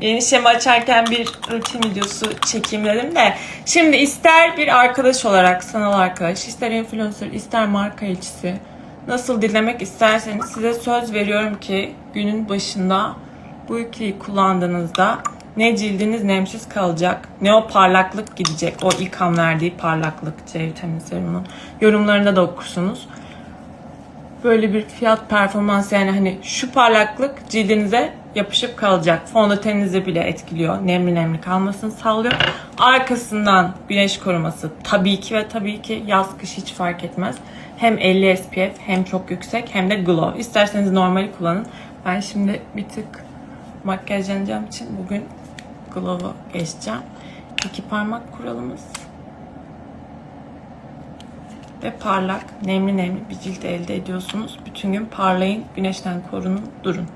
Yeni şema açarken bir rutin videosu çekeyim dedim de. Şimdi ister bir arkadaş olarak, sanal arkadaş, ister influencer, ister marka elçisi. Nasıl dinlemek isterseniz size söz veriyorum ki günün başında bu ikiliyi kullandığınızda ne cildiniz nemsiz kalacak, ne o parlaklık gidecek. O ilk verdiği parlaklık C vitamini serumunun yorumlarında da okursunuz böyle bir fiyat performans yani hani şu parlaklık cildinize yapışıp kalacak. Fondöteninizi bile etkiliyor. Nemli nemli kalmasını sağlıyor. Arkasından güneş koruması tabii ki ve tabii ki yaz kış hiç fark etmez. Hem 50 SPF hem çok yüksek hem de glow. İsterseniz normali kullanın. Ben şimdi bir tık makyajlanacağım için bugün glow'u geçeceğim. İki parmak kuralımız ve parlak, nemli nemli bir cilt elde ediyorsunuz. Bütün gün parlayın, güneşten korunun, durun.